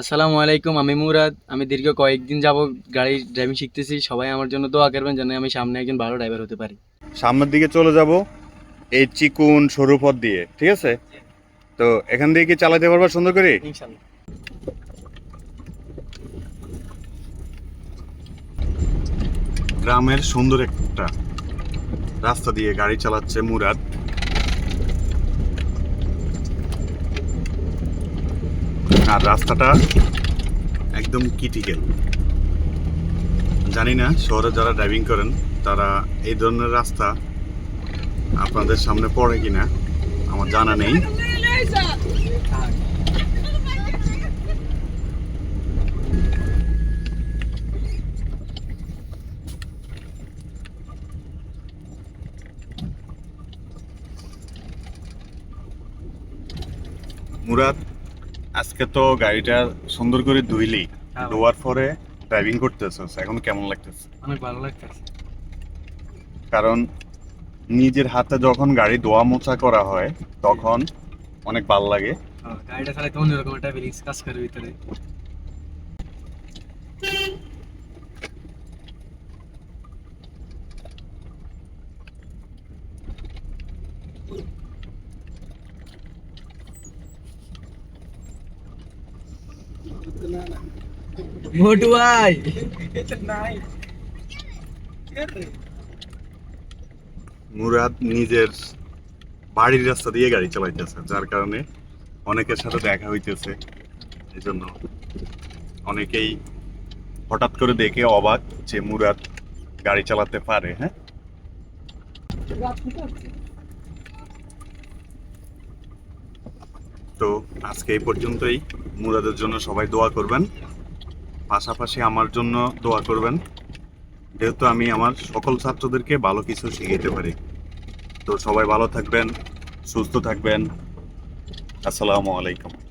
আসসালামু আলাইকুম আমি মুরাদ। আমি দীর্ঘ কয়েকদিন যাব গাড়ি ড্রাইভিং শিখতেছি। সবাই আমার জন্য দোয়া করবেন যেন আমি সামনে একজন ভালো ড্রাইভার হতে পারি। সামনের দিকে চলে যাব এই চিকুন সরু পথ দিয়ে ঠিক আছে? তো এখান দিয়ে কি চালাতে পারবা সুন্দর করে? গ্রামের সুন্দর একটা রাস্তা দিয়ে গাড়ি চালাচ্ছে মুরাদ। আর রাস্তাটা একদম কিটিক্যাল জানি না, শহরে যারা ড্রাইভিং করেন, তারা এই ধরনের রাস্তা আপনাদের সামনে পড়ে কিনা, আমার জানা নেই। মুরাদ আজকে তো গাড়িটা সুন্দর করে ধুইলি হ্যাঁ। ধোয়ার পরে ড্রাইভিং করতেছস এখন কেমন লাগতেছে? অনেক ভালো লাগতেছে। কারণ নিজের হাতে যখন গাড়ি ধোয়া মোছা করা হয় তখন অনেক ভালো লাগে। গাড়িটা চালাই তো অন্যরকম একটা ফিলিংস কাজ করে ভিতরে। মোটু ভাই মুরাদ নিজের বাড়ির রাস্তা দিয়ে গাড়ি চালাইতেছে, যার কারণে অনেকের সাথে দেখা হইতেছে। এই জন্য অনেকেই হঠাৎ করে দেখে অবাক যে মুরাদ গাড়ি চালাতে পারে হ্যাঁ? তো আজকে এই পর্যন্তই। মুরাদের জন্য সবাই দোয়া করবেন। পাশাপাশি আমার জন্য দোয়া করবেন। যেহেতু আমি আমার সকল ছাত্রদেরকে ভালো কিছু শিখাইতে পারি। তো সবাই ভালো থাকবেন, সুস্থ থাকবেন। আসসালামু আলাইকুম।